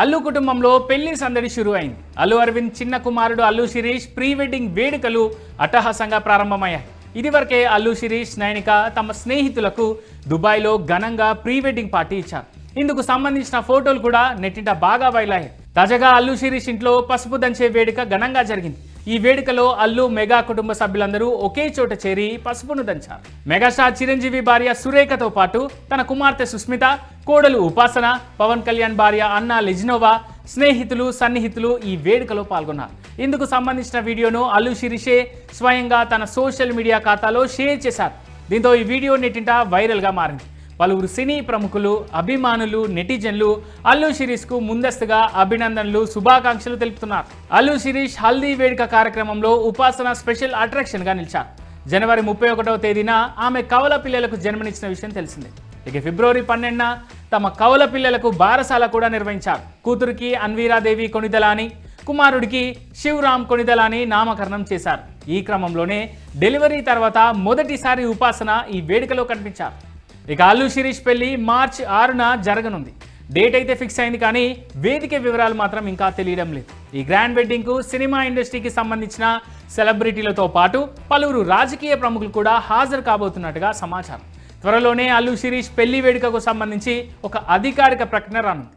అల్లు కుటుంబంలో పెళ్ళి సందడి షురు అయింది అల్లు అరవింద్ చిన్న కుమారుడు అల్లు శిరీష్ ప్రీ వెడ్డింగ్ వేడుకలు అట్టహాసంగా ప్రారంభమయ్యాయి. ఇదివరకే అల్లు శిరీష్ నయనిక తమ స్నేహితులకు దుబాయ్లో ఘనంగా ప్రీ వెడ్డింగ్ పార్టీ ఇచ్చారు. ఇందుకు సంబంధించిన ఫోటోలు కూడా నెట్టింట బాగా వైలాయి తాజాగా అల్లు శిరీష్ ఇంట్లో పసుపు దంచే వేడుక ఘనంగా జరిగింది. ఈ వేడుకలో అల్లు మెగా కుటుంబ సభ్యులందరూ ఒకే చోట చేరి పసుపును దంచారు. మెగాస్టార్ చిరంజీవి భార్య సురేఖతో పాటు తన కుమార్తె సుస్మిత కోడలు ఉపాసన పవన్ కళ్యాణ్ భార్య అన్న లెజినోవా స్నేహితులు సన్నిహితులు ఈ వేడుకలో పాల్గొన్నారు. ఇందుకు సంబంధించిన వీడియోను అల్లు శిరీషే స్వయంగా తన సోషల్ మీడియా ఖాతాలో షేర్ చేశారు. దీంతో ఈ వీడియో నెట్టింట వైరల్గా మారింది. పలువురు సినీ ప్రముఖులు అభిమానులు నెటిజన్లు అల్లు శిరీష్కు ముందస్తుగా అభినందనలు శుభాకాంక్షలు తెలుపుతున్నారు. అల్లు శిరీష్ హల్దీ వేడుక కార్యక్రమంలో ఉపాసన స్పెషల్ అట్రాక్షన్గా నిలిచారు. జనవరి ముప్పై ఒకటవ తేదీన ఆమె కవల పిల్లలకు జన్మనిచ్చిన విషయం తెలిసిందే. ఇక ఫిబ్రవరి పన్నెండున తమ కవల పిల్లలకు బారసాల కూడా నిర్వహించారు. కూతురికి అన్వీరాదేవి కొనిదలాని కుమారుడికి శివరామ్ కొనిదలాని నామకరణం చేశారు. ఈ క్రమంలోనే డెలివరీ తర్వాత మొదటిసారి ఉపాసన ఈ వేడుకలో కనిపించారు. ఇక అల్లు శిరీష్ పెళ్ళి మార్చ్ ఆరున జరగనుంది. డేట్ అయితే ఫిక్స్ అయింది కానీ వేదిక వివరాలు మాత్రం ఇంకా తెలియడం లేదు. ఈ గ్రాండ్ వెడ్డింగ్కు సినిమా ఇండస్ట్రీకి సంబంధించిన సెలబ్రిటీలతో పాటు పలువురు రాజకీయ ప్రముఖులు కూడా హాజరు కాబోతున్నట్టుగా సమాచారం. త్వరలోనే అల్లు శిరీష్ పెళ్ళి వేడుకకు సంబంధించి ఒక అధికారిక ప్రకటన రానుంది.